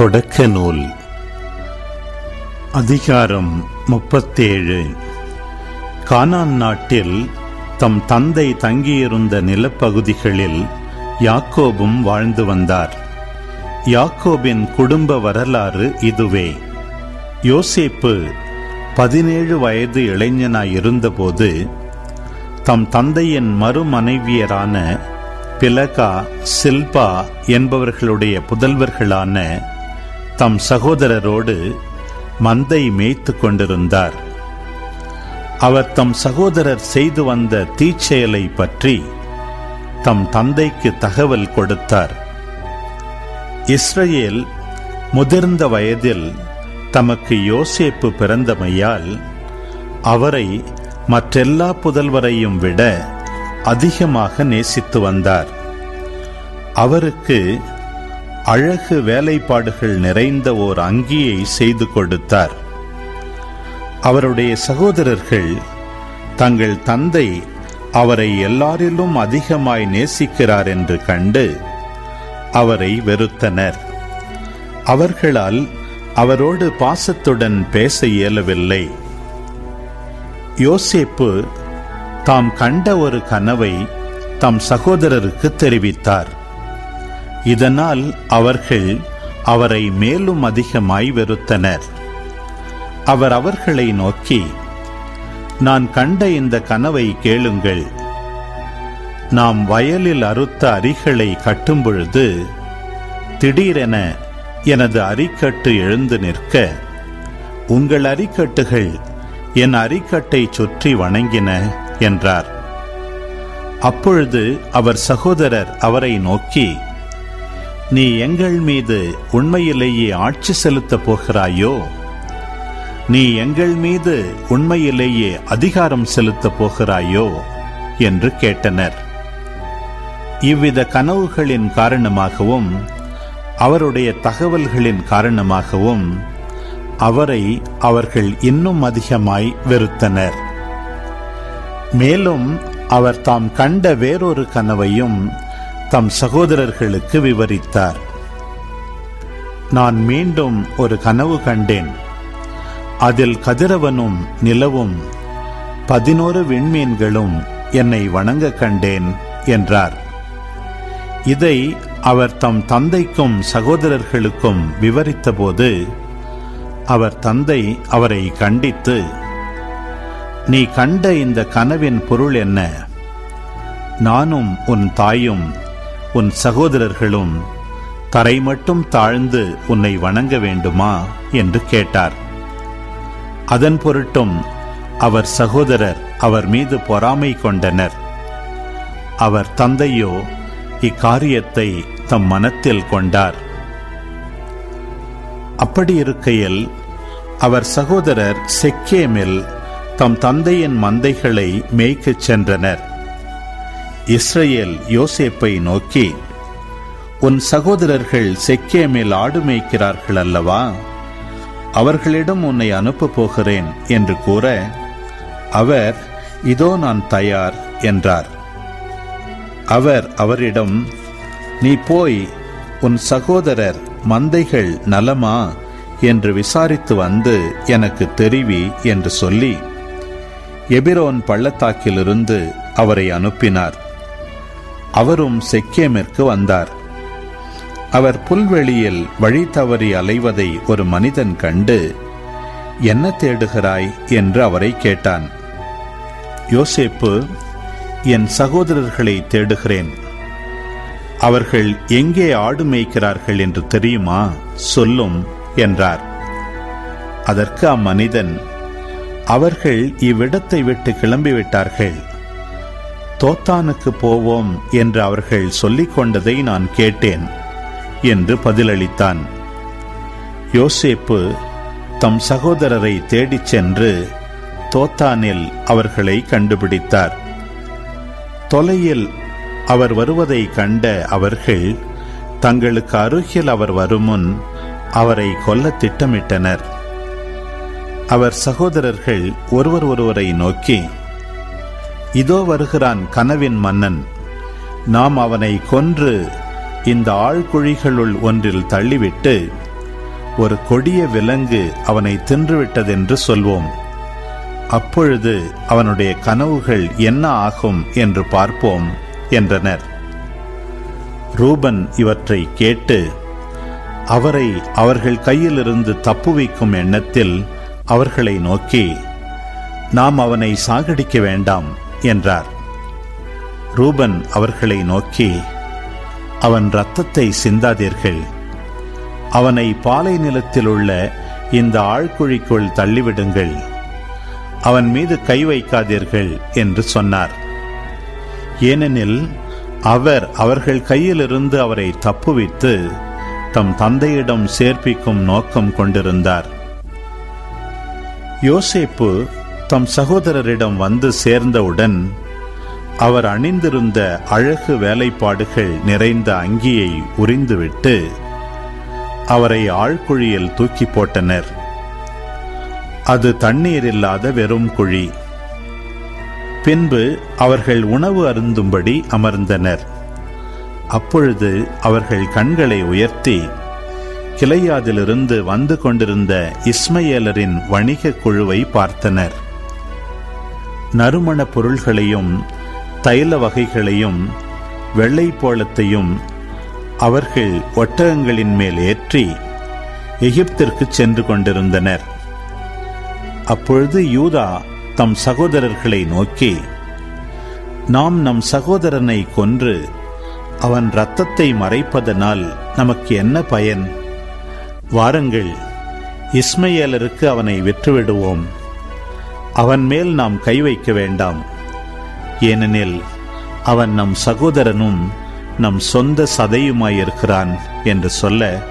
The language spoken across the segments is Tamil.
தொடக்க நூல் அதிகாரம் முப்பத்தேழு. கானான் நாட்டில் தம் தந்தை தங்கியிருந்த நிலப்பகுதிகளில் யாக்கோபும் வாழ்ந்து வந்தார். யாக்கோபின் குடும்ப வரலாறு இதுவே. யோசேப்பு பதினேழு வயது இளைஞனாய் இருந்தபோது தம் தந்தையின் மறுமனைவியரான பிலகா சில்பா என்பவர்களுடைய புதல்வர்களான தம் சகோதரரோடு மந்தை மேய்த்து கொண்டிருந்தார். அவர் தம் சகோதரர் செய்து வந்த தீச்செயலை பற்றி தம் தந்தைக்கு தகவல் கொடுத்தார். இஸ்ரேல் முதிர்ந்த வயதில் தமக்கு யோசேப்பு பிறந்தமையால் அவரை மற்றெல்லா புதல்வரையும் விட அதிகமாக நேசித்து வந்தார். அவருக்கு அழகு வேலைப்பாடுகள் நிறைந்த ஓர் அங்கியை செய்து கொடுத்தார். அவருடைய சகோதரர்கள் தங்கள் தந்தை அவரை எல்லாரிலும் அதிகமாய் நேசிக்கிறார் என்று கண்டு அவரை வெறுத்தனர். அவர்களால் அவரோடு பாசத்துடன் பேச இயலவில்லை. யோசேப்பு தாம் கண்ட ஒரு கனவை தம் சகோதரருக்கு தெரிவித்தார். இதனால் அவர்கள் அவரை மேலும் அதிகமாய் வெறுத்தனர். அவர் அவர்களை நோக்கி நான் கண்ட இந்த கனவை கேளுங்கள். நாம் வயலில் அறுத்த அரிகளை கட்டும் பொழுது திடீரென எனது அரிக்கட்டு எழுந்து நிற்க உங்கள் அரிக்கட்டுகள் என் அரிக்கட்டை சுற்றி வணங்கின என்றார். அப்பொழுது அவர் சகோதரர் அவரை நோக்கி நீ எங்கள் மீது உண்மையிலேயே ஆட்சி செலுத்தப் போகிறாயோ? நீ எங்கள் மீது உண்மையிலேயே அதிகாரம் செலுத்தப் போகிறாயோ? என்று கேட்டனர். இவ்வித கனவுகளின் காரணமாகவும் அவருடைய தகவல்களின் காரணமாகவும் அவரை அவர்கள் இன்னும் அதிகமாய் வெறுத்தனர். மேலும் அவர் தாம் கண்ட வேறொரு கனவையும் தம் சகோதரர்களுக்கு விவரித்தார். நான் மீண்டும் ஒரு கனவு கண்டேன். அதில் கதிரவனும் நிலவும் பதினோரு விண்மீன்களும் என்னை வணங்க கண்டேன் என்றார். இதை அவர் தம் தந்தைக்கும் சகோதரர்களுக்கும் விவரித்தபோது அவர் தந்தை அவரை கண்டித்து நீ கண்ட இந்த கனவின் பொருள் என்ன? நானும் உன் தாயும் உன் சகோதரர்களும் தரை மட்டும் தாழ்ந்து உன்னை வணங்க வேண்டுமா என்று கேட்டார். அதன் பொருட்டும் அவர் சகோதரர் அவர் மீது பொறாமை கொண்டனர். அவர் தந்தையோ இக்காரியத்தை தம் மனத்தில் கொண்டார். அப்படி இருக்கையில் அவர் சகோதரர் செக்கேமில் தம் தந்தையின் மந்தைகளை மேய்க்கச் சென்றனர். இஸ்ரேல் யோசேப்பை நோக்கி உன் சகோதரர்கள் செக்கேமில் ஆடு மேய்க்கிறார்கள் அல்லவா? அவர்களிடம் உன்னை அனுப்பப் போகிறேன் என்று கூற அவர் இதோ நான் தயார் என்றார். அவர் அவரிடம் நீ போய் உன் சகோதரர் மந்தைகள் நலமா? என்று விசாரித்து வந்து எனக்கு தெரிவி என்று சொல்லி எபிரோன் பள்ளத்தாக்கிலிருந்து அவரை அனுப்பினார். அவரும் செக்கேமிற்கு வந்தார். அவர் புல்வெளியில் வழி தவறி அலைவதை ஒரு மனிதன் கண்டு என்ன தேடுகிறாய்? என்று அவரை கேட்டான். யோசேப்பு என் சகோதரர்களை தேடுகிறேன். அவர்கள் எங்கே ஆடு மேய்க்கிறார்கள் என்று தெரியுமா? சொல்லும் என்றார். அதற்கு அம்மனிதன் அவர்கள் இவ்விடத்தை விட்டு கிளம்பிவிட்டார்கள். தோத்தானுக்கு போவோம் என்று அவர்கள் சொல்லிக் கொண்டதை நான் கேட்டேன் என்று பதிலளித்தான். யோசேப்பு தம் சகோதரரை தேடிச் சென்று தோத்தானில் அவர்களை கண்டுபிடித்தார். தொலையில் அவர் வருவதை கண்ட அவர்கள் தங்களுக்கு அருகில் அவர் வருமுன் அவரை கொல்ல திட்டமிட்டனர். அவர் சகோதரர்கள் ஒருவர் ஒருவரை நோக்கி இதோ வருகிறான் கனவின் மன்னன். நாம் அவனை கொன்று இந்த ஆழ்குழிகளுள் ஒன்றில் தள்ளிவிட்டு ஒரு கொடிய விலங்கு அவனை தின்றுவிட்டதென்று சொல்வோம். அப்பொழுது அவனுடைய கனவுகள் என்ன ஆகும் என்று பார்ப்போம் என்றனர். ரூபன் இவற்றை கேட்டு அவரை அவர்கள் கையிலிருந்து தப்புவிக்கும் எண்ணத்தில் அவர்களை நோக்கி நாம் அவனை சாகடிக்க வேண்டாம். என்றார். ரூபன் அவர்களை நோக்கி அவன் இரத்தத்தை சிந்தாதீர்கள். அவனை பாலை நிலத்தில் உள்ள இந்த ஆழ்குழிக்குள் தள்ளிவிடுங்கள். அவன் மீது கை வைக்காதீர்கள் என்று சொன்னார். ஏனெனில் அவர் அவர்கள் கையிலிருந்து அவரை தப்புவித்து தம் தந்தையிடம் சேர்ப்பிக்கும் நோக்கம் கொண்டிருந்தார். யோசேப்பு தம் சகோதரரிடம் வந்து சேர்ந்தவுடன் அவர் அணிந்திருந்த அழகு வேலைப்பாடுகள் நிறைந்த அங்கியை உறிந்துவிட்டு அவரை ஆழ்குழியில் தூக்கி போட்டனர். அது தண்ணீர் இல்லாத வெறும் குழி. பின்பு அவர்கள் உணவு அருந்தும்படி அமர்ந்தனர். அப்பொழுது அவர்கள் கண்களை உயர்த்தி கிளையாதிலிருந்து வந்து கொண்டிருந்த இஸ்மையேலரின் வணிக குழுவை பார்த்தனர். நறுமண பொருள்களையும் தைல வகைகளையும் வெள்ளைப்போளத்தையும் அவர்கள் ஒட்டகங்களின் மேல் ஏற்றி எகிப்திற்கு சென்று கொண்டிருந்தனர். அப்பொழுது யூதா தம் சகோதரர்களை நோக்கி நாம் நம் சகோதரனை கொன்று அவன் இரத்தத்தை மறைப்பதனால் நமக்கு என்ன பயன்? வாருங்கள் இஸ்மையலருக்கு அவனை விற்றுவிடுவோம். அவன் மேல் நாம் கை வைக்க வேண்டாம். ஏனெனில் அவன் நம் சகோதரனும் நம் சொந்த சதையுமாயிருக்கிறான் என்று சொல்ல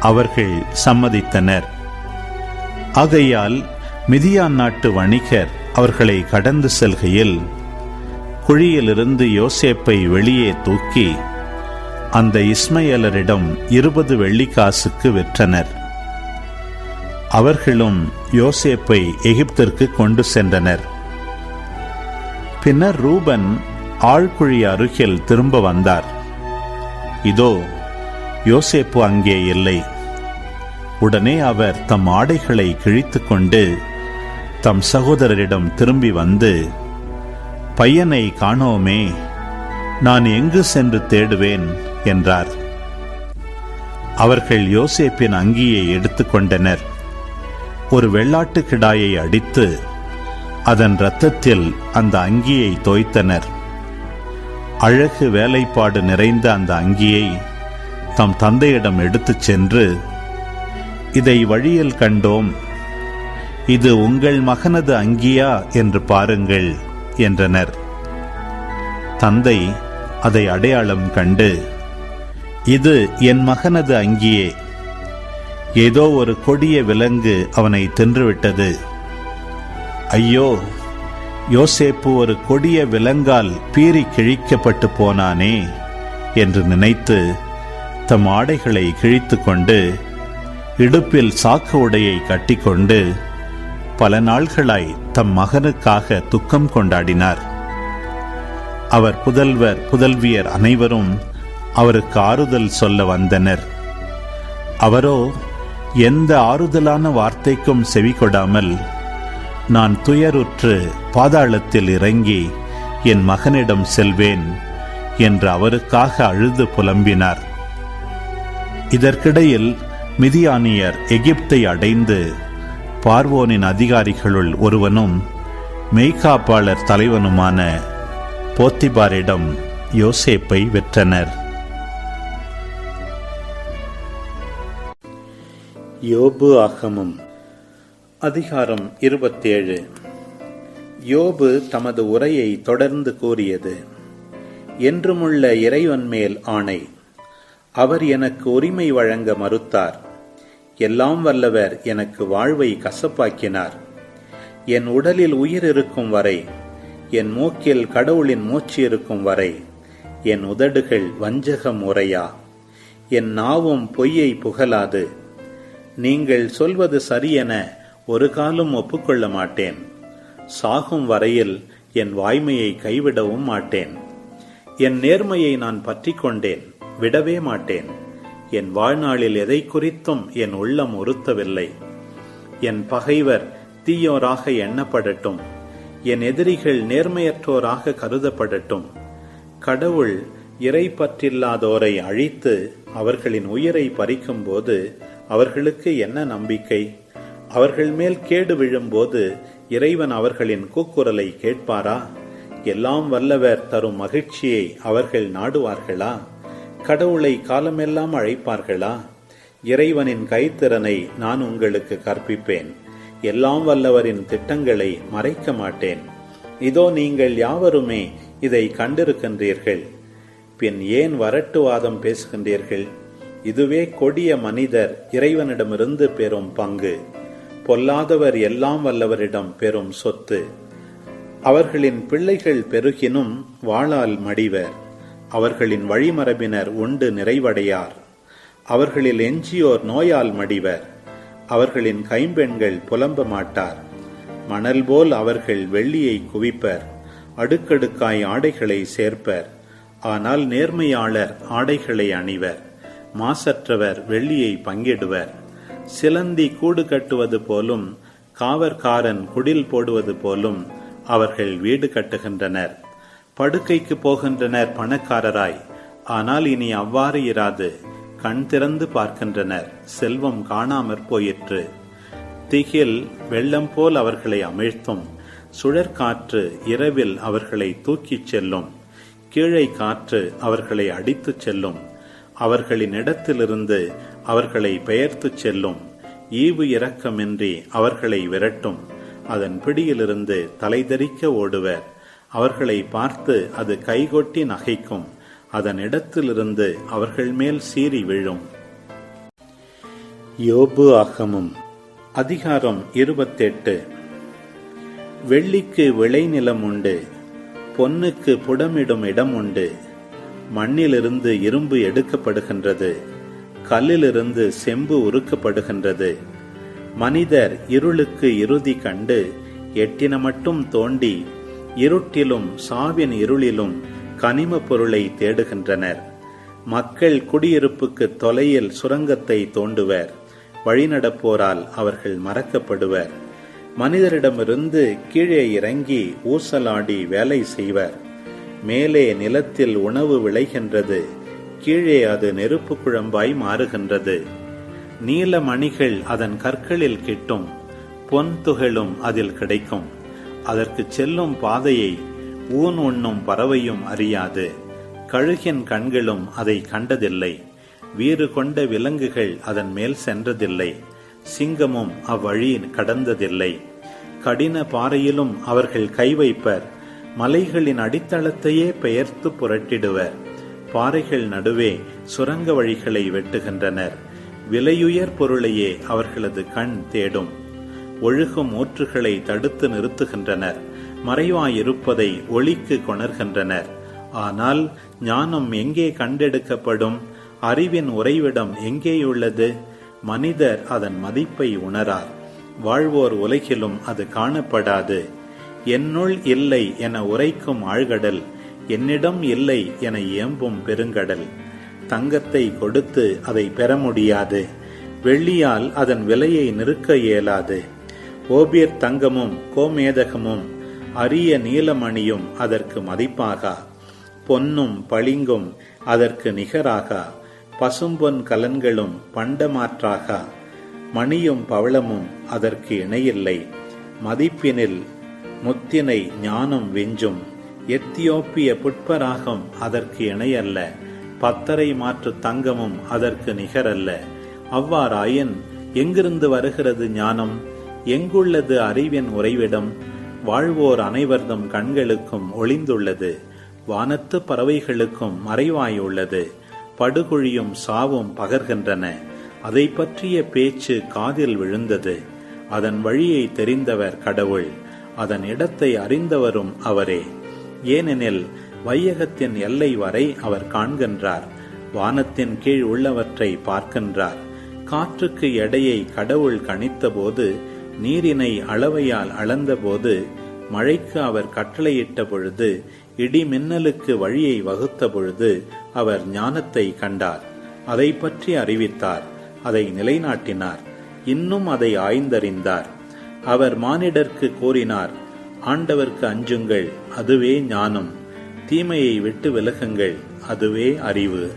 அவர்கள் சம்மதித்தனர். ஆகையால் மிதியான் நாட்டு வணிகர் அவர்களை கடந்து செல்கையில் குழியிலிருந்து யோசேப்பை வெளியே தூக்கி அந்த இஸ்மையலரிடம் இருபது வெள்ளிக்காசுக்கு விற்றனர். அவர்களும் யோசேப்பை எகிப்திற்கு கொண்டு சென்றனர். பின்னர் ரூபன் ஆழ்குழி அருகில் திரும்ப வந்தார். இதோ யோசேப்பு அங்கே இல்லை. உடனே அவர் தம் ஆடைகளை கிழித்துக்கொண்டு தம் சகோதரரிடம் திரும்பி வந்து பையனை காணோமே நான் எங்கு சென்று தேடுவேன்? என்றார். அவர்கள் யோசேப்பின் அங்கியை எடுத்துக்கொண்டனர். ஒரு வெள்ளாட்டு கிடாயை அடித்து அதன் இரத்தத்தில் அந்த அங்கியை தோய்த்தனர். அழகு வேலைப்பாடு நிறைந்த அந்த அங்கியை தம் தந்தையிடம் எடுத்துச் சென்று இதை வழியில் கண்டோம். இது உங்கள் மகனது அங்கியா என்று பாருங்கள் என்றனர். தந்தை அதை அடையாளம் கண்டு இது என் மகனது அங்கியே. ஏதோ ஒரு கொடிய விலங்கு அவனை தின்றுவிட்டது. ஐயோ யோசேப்பு ஒரு கொடிய விலங்கால் பீறி கிழிக்கப்பட்டு போனானே என்று நினைத்து தம் ஆடைகளை கிழித்து கொண்டு இடுப்பில் சாக்கு உடையை கட்டிக்கொண்டு பல நாள்களாய் தம் மகனுக்காக துக்கம் கொண்டாடினார். அவர் புதல்வர் புதல்வியர் அனைவரும் அவருக்கு ஆறுதல் சொல்ல வந்தனர். அவரோ எந்த ஆறுதலான வார்த்தைக்கும் செவி கொடாமல் நான் துயருற்று பாதாளத்தில் இறங்கி என் மகனிடம் செல்வேன் என்று அவருக்காக அழுது புலம்பினார். இதற்கிடையில் மிதியானியர் எகிப்தை அடைந்து பார்வோனின் அதிகாரிகளுள் ஒருவனும் மெய்காப்பாளர் தலைவனுமான போத்திபாரிடம் யோசேப்பை வெற்றனர். யோபு ஆகமம் அதிகாரம் இருபத்தேழு. யோபு தமது உரையை தொடர்ந்து கூறியது என்றுமுள்ள இறைவன் மேல் ஆணை. அவர் எனக்கு உரிமை வழங்க மறுத்தார். எல்லாம் வல்லவர் எனக்கு வாழ்வை கசப்பாக்கினார். என் உடலில் உயிர் இருக்கும் வரை என் மூக்கில் கடவுளின் மூச்சு இருக்கும் வரை என் உதடுகள் வஞ்சகம் உரையா. என் நாவும் பொய்யை புகழாது நீங்கள் சொல்வது சரியென ஒரு காலம் ஒப்புக்கொள்ள மாட்டேன். சாகும் வரையில் என் வாய்மையை கைவிடவும் மாட்டேன். என் நேர்மையை நான் பற்றி கொண்டேன் விடவே மாட்டேன். என் வாழ்நாளில் எதை குறித்தும் என் உள்ளம் உறுத்தவில்லை. என் பகைவர் தீயோராக எண்ணப்படட்டும். என் எதிரிகள் நேர்மையற்றோராக கருதப்படட்டும். கடவுள் இறை பற்றில்லாதோரை அழித்து அவர்களின் உயிரை பறிக்கும்போது அவர்களுக்கு என்ன நம்பிக்கை? அவர்கள் மேல் கேடு விழும்போது இறைவன் அவர்களின் கூக்குரலை கேட்பாரா? எல்லாம் வல்லவர் தரும் மகிழ்ச்சியை அவர்கள் நாடுவார்களா? கடவுளை காலமெல்லாம் அழைப்பார்களா? இறைவனின் கைத்திறனை நான் உங்களுக்கு கற்பிப்பேன். எல்லாம் வல்லவரின் திட்டங்களை மறைக்க மாட்டேன். இதோ நீங்கள் யாவருமே இதை கண்டிருக்கின்றீர்கள். பின் ஏன் வரட்டுவாதம் பேசுகின்றீர்கள்? இதுவே கொடிய மனிதர் இறைவனிடமிருந்து பெறும் பங்கு. பொல்லாதவர் எல்லாம் வல்லவரிடம் பெறும் சொத்து. அவர்களின் பிள்ளைகள் பெருகினும் வாளால் மடிவர். அவர்களின் வழிமரபினர் உண்டு நிறைவடையார். அவர்களில் எஞ்சியோர் நோயால் மடிவர். அவர்களின் கைம்பெண்கள் புலம்ப மாட்டார். மணல் போல் அவர்கள் வெள்ளியை குவிப்பர். அடுக்கடுக்காய் ஆடைகளை சேர்ப்பர். ஆனால் நேர்மையாளர் ஆடைகளை அணிவர். மாசற்றவர் வெள்ளியை பங்கிடுவர். சிலந்தி கூடு கட்டுவது போலும் காவற்காரன் குடில் போடுவது போலும் அவர்கள் வீடு கட்டுகின்றனர். படுக்கைக்கு போகின்றனர் பணக்காரராய். ஆனால் இனி அவ்வாறு இராது. கண் திறந்து பார்க்கின்றனர். செல்வம் காணாமற் போயிற்று. திகில் வெள்ளம் போல் அவர்களை அமிழ்த்தும். சுழற்காற்று இரவில் அவர்களை தூக்கிச் செல்லும். கீழே காற்று அவர்களை அடித்துச் செல்லும். அவர்களின் இடத்திலிருந்து அவர்களை பெயர்த்துச் செல்லும். ஈவு இரக்கமின்றி அவர்களை விரட்டும். அதன் பிடியிலிருந்து தலைதெறிக்க ஓடுவர். அவர்களை பார்த்து அது கைகொட்டி நகைக்கும். அதன் இடத்திலிருந்து அவர்கள் மேல் சீறி விழும். யோபு ஆகமும் அதிகாரம் இருபத்தெட்டு. வெள்ளிக்கு விளைநிலம் உண்டு. பொன்னுக்கு புடமிடும் இடம் உண்டு. மண்ணிலிருந்து இரும்பு எடுக்கப்படுகின்றது. கல்லிலிருந்து செம்பு உருக்கப்படுகின்றது. மனிதர் இருளுக்கு இறுதி கண்டு எட்டின மட்டும் தோண்டி இருட்டிலும் சாவின் இருளிலும் கனிம பொருளை தேடுகின்றனர். மக்கள் குடியிருப்புக்கு தொலையில் சுரங்கத்தை தோண்டுவர். வழிநடப்போரால் அவர்கள் மறக்கப்படுவர். மனிதரிடமிருந்து கீழே இறங்கி ஊசலாடி வேலை செய்வர். மேலே நிலத்தில் உணவு விளைகின்றது கீழே அது நெருப்பு குழம்பாய் மாறுகின்றது. நீல மணிகள் அதன் கற்களில் கிட்டும் பொன் துகளும் அதில் கிடைக்கும். அதற்கு செல்லும் பாதையை ஊன் உண்ணும் பறவையும் அறியாது. கழுகின் கண்களும் அதை கண்டதில்லை. வீறு கொண்ட விலங்குகள் அதன் மேல் சென்றதில்லை. சிங்கமும் அவ்வழி கடந்ததில்லை. கடின பாறையிலும் அவர்கள் கை வைப்பர் மலைகளின் அடித்தளத்தையே பெயர்த்து புரட்டிடுவர். பாறைகள் நடுவே சுரங்க வழிகளை வெட்டுகின்றனர். விலையுயர் பொருளையே அவர்களது கண் தேடும். ஒழுகும் ஊற்றுகளை தடுத்து நிறுத்துகின்றனர். மறைவாயிருப்பதை ஒளிக்கு கொணர்கின்றனர். ஆனால் ஞானம் எங்கே கண்டெடுக்கப்படும்? அறிவின் உறைவிடம் எங்கேயுள்ளது? மனிதர் அதன் மதிப்பை உணரார். வாழ்வோர் உலகிலும் அது காணப்படாது. என்னுள் இல்லை என உரைக்கும் ஆழ்கடல் என்னிடம் இல்லை என ஏம்பும் பெருங்கடல். தங்கத்தை கொடுத்து அதை பெற முடியாது. வெள்ளியால் அதன் விலையை நிறுக்க இயலாது. ஓபியர் தங்கமும் கோமேதகமும் அரிய நீலமணியும் அதற்கு மதிப்பாகா? பொன்னும் பளிங்கும் அதற்கு நிகராகா? பசும்பொன் கலன்களும் பண்டமாற்றாகா? மணியும் பவளமும் அதற்கு இணையில்லை. மதிப்பினில் முத்தினை ஞானம் வெஞ்சும். எத்தியோப்பிய புட்பராகம் அதற்கு இணையல்ல. பத்தரை மாற்று தங்கமும் அதற்கு நிகரல்ல. அவ்வாறாயின் எங்கிருந்து வருகிறது ஞானம்? எங்குள்ளது அறிவின் உறைவிடம்? வாழ்வோர் அனைவர்தம் கண்களுக்கும் ஒளிந்துள்ளது. வானத்து பறவைகளுக்கும் மறைவாயுள்ளது. படுகுழியும் சாவும் பகர்கின்றன. அதை பற்றிய பேச்சு காதில் விழுந்தது. அதன் வழியை தெரிந்தவர் கடவுள். அதன் இடத்தை அறிந்தவரும் அவரே. ஏனெனில் வையகத்தின் எல்லை வரை அவர் காண்கின்றார். வானத்தின் கீழ் உள்ளவற்றை பார்க்கின்றார். காற்றுக்கு எடையை கடவுள் கணித்தபோது நீரினை அளவையால் அளந்தபோது மழைக்கு அவர் கட்டளையிட்ட பொழுது இடி மின்னலுக்கு வழியை வகுத்த பொழுது அவர் ஞானத்தை கண்டார். அதை பற்றி அறிவித்தார். அதை நிலைநாட்டினார். இன்னும் அதை ஆய்ந்தறிந்தார். அவர் மானிடர்க்கு கூறினார் ஆண்டவர்க்கு அஞ்சுங்கள் அதுவே ஞானம். தீமையை விட்டு விலகுங்கள் அதுவே அறிவு.